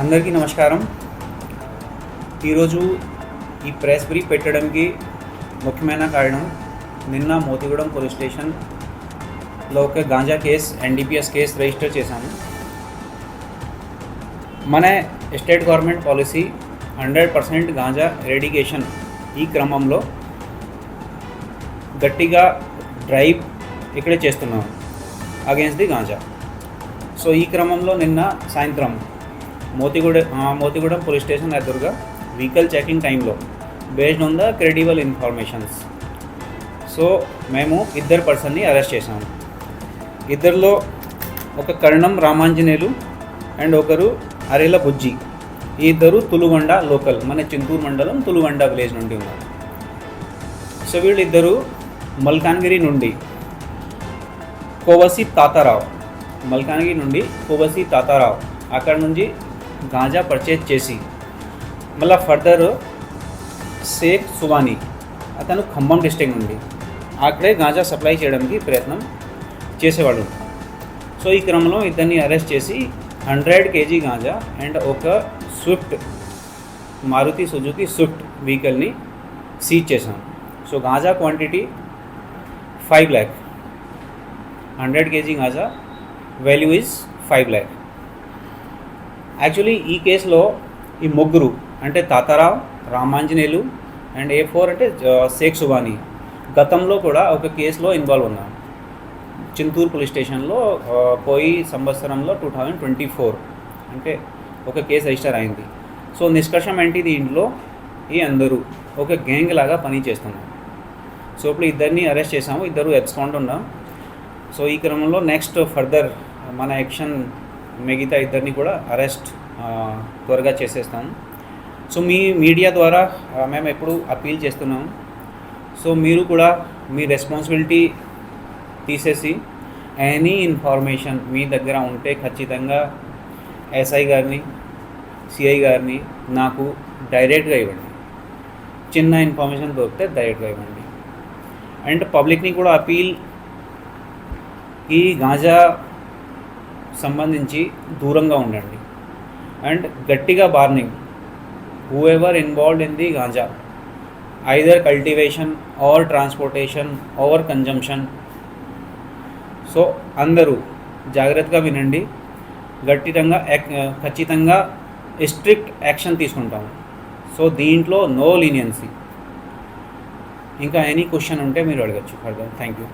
అందరికీ నమస్కారం. ఈరోజు ఈ ప్రెస్ బ్రీఫ్ పెట్టడానికి ముఖ్యమైన కారణం నిన్న మోతిగూడెం పోలీస్ స్టేషన్లో ఒక ganja case NDPS case register చేశాను మన state government policy hundred percent ganja eradication ఈ క్రమంలో గట్టిగా డ్రైవ్ ఇక్కడే చేస్తున్నాం అగేన్స్ట్ ది గాంజా. సో ఈ క్రమంలో నిన్న సాయంత్రం మోతిగూడ మోతిగూడెం పోలీస్ స్టేషన్ ఎదురుగా వెహికల్ చెకింగ్ టైంలో based on the credible informations so మేము ఇద్దరు పర్సన్ని అరెస్ట్ చేశాము. ఇద్దరిలో ఒక కర్ణం రామాంజనేయులు అండ్ ఒకరు అరేల బుజ్జి. ఈ ఇద్దరు తులుగొండ లోకల్ మన చింతూరు మండలం తులుగొండ విలేజ్ నుండి ఉన్నారు. సో వీళ్ళిద్దరూ మల్కాన్గిరి నుండి కోవసి తాతారావు. మల్కాన్గిరి నుండి కోవసి తాతారావు. అక్కడ నుంచి గాంజా పర్చేజ్ చేసి మళ్ళీ ఫర్దర్ షేక్ సువాని అతను ఖమ్మం డిస్టిక్ నుండి అక్కడే గాంజా సప్లై చేయడానికి ప్రయత్నం చేసేవాడు. సో ఈ క్రమంలో ఇద్దరిని అరెస్ట్ చేసి హండ్రెడ్ కేజీ గాంజా అండ్ ఒక స్విఫ్ట్ మారుతి సుజుకి స్విఫ్ట్ వెహికల్ని సీజ్ చేశాం. So ganja quantity five lakh hundred KG ganja value is five lakh actually ఈ కేసులో ఈ ముగ్గురు అంటే Tatarao Ramanjaneyulu and A four అంటే షేక్ సుబానీ గతంలో కూడా ఒక కేసులో ఇన్వాల్వ్ ఉన్నారు. చింతూరు పోలీస్ స్టేషన్లో పోయి సంవత్సరంలో టూ థౌజండ్ ట్వంటీ ఫోర్ అంటే ఒక కేసు రిజిస్టర్ అయింది. సో నిష్కర్షం ఏంటి దీంట్లో? ఈ అందరూ ఒక గ్యాంగ్ లాగా పని చేస్తున్నారు. సో ఇప్పుడు ఇద్దరిని అరెస్ట్ చేసాము ఇద్దరు ఎబ్స్కాండ్ ఉన్నాం సో ఈ క్రమంలో నెక్స్ట్ ఫర్దర్ మన యాక్షన్ మిగతా ఇద్దరిని కూడా అరెస్ట్ త్వరగా చేసేస్తాము సో మీ మీడియా ద్వారా మేము ఎప్పుడు అప్పీల్ చేస్తున్నాం. సో మీరు కూడా మీ రెస్పాన్సిబిలిటీ తీసేసి ఎనీ ఇన్ఫర్మేషన్ మీ దగ్గర ఉంటే ఖచ్చితంగా ఎస్ఐ గారిని సిఐ గారిని నాకు డైరెక్ట్గా ఇవ్వండి. చిన్న ఇన్ఫర్మేషన్ దొరికితే డైరెక్ట్గా ఇవ్వండి. అండ్ పబ్లిక్ని కూడా అపీల్ ఈ గాంజా సంబంధించి దూరంగా ఉండండి. అండ్ గట్టిగా warning. Whoever involved in the ganja either cultivation or transportation over consumption so అందరూ జాగ్రత్తగా వినండి. గట్టితంగా యాక్- ఖచ్చితంగా స్ట్రిక్ట్ యాక్షన్ తీసుకుంటాము సో దీంట్లో నో లీనియన్సీ ఇంకా ఎనీ క్వశ్చన్ ఉంటే మీరు అడగచ్చు. Further thank you